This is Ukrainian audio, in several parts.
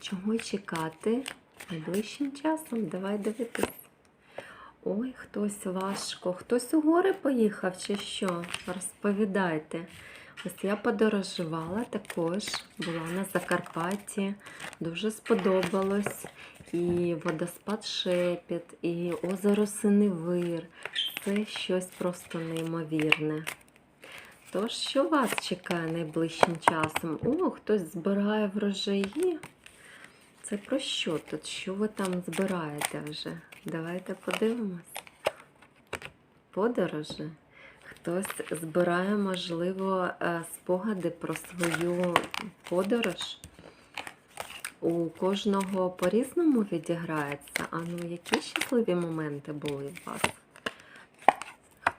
Чого чекати найближчим часом? Давай дивитись. Ой, хтось важко, хтось у гори поїхав чи що? Розповідайте. Ось я подорожувала також, була на Закарпатті, дуже сподобалось. І водоспад Шепіт, і озеро Синевир. Це щось просто неймовірне. Тож, що вас чекає найближчим часом? О, хтось збирає врожаї. Це про що тут? Що ви там збираєте вже? Давайте подивимось. Подорожі. Хтось збирає, можливо, е, спогади про свою подорож. У кожного по-різному відіграється. А ну, які щасливі моменти були у вас?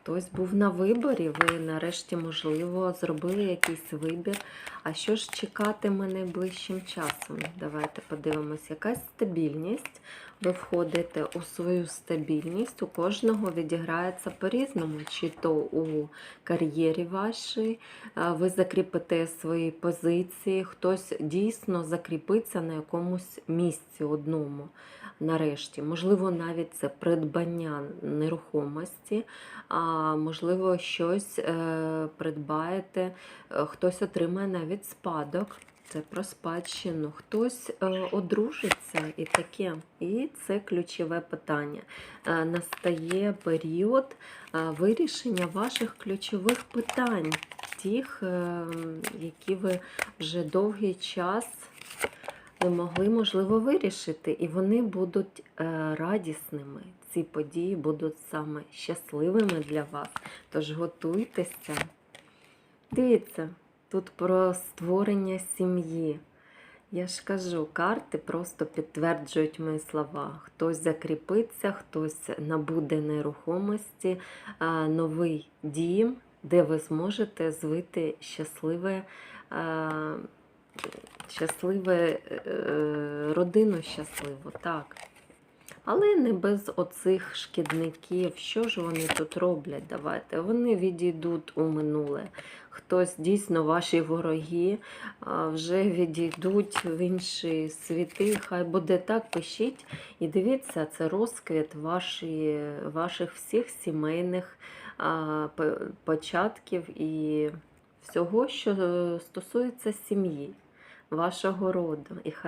Хтось був на виборі, ви нарешті, можливо, зробили якийсь вибір. А що ж чекатиме найближчим часом? Давайте подивимось, якась стабільність. Ви входите у свою стабільність, у кожного відіграється по-різному, чи то у кар'єрі вашій, ви закріпите свої позиції, хтось дійсно закріпиться на якомусь місці одному. Нарешті, можливо, навіть це придбання нерухомості, можливо, щось е, придбаєте, е, хтось отримає навіть спадок. Це про спадщину, хтось е, одружиться і таке. І це ключове питання. Настає період вирішення ваших ключових питань, тих, е, які ви вже довгий час не могли, можливо, вирішити, і вони будуть е, радісними. Ці події будуть саме щасливими для вас. Тож готуйтеся. Дивіться, тут про створення сім'ї. Я ж кажу, карти просто підтверджують мої слова. Хтось закріпиться, хтось набуде нерухомості, новий дім, де ви зможете звити щасливе, а, щасливе е, родину щасливу. Так. Але не без оцих шкідників. Що ж вони тут роблять? Давайте. Вони відійдуть у минуле. Хтось дійсно ваші вороги вже відійдуть в інші світи. Хай буде так, пишіть. І дивіться, це розквіт ваші, ваших всіх сімейних початків і всього, що стосується сім'ї, вашого роду. І хай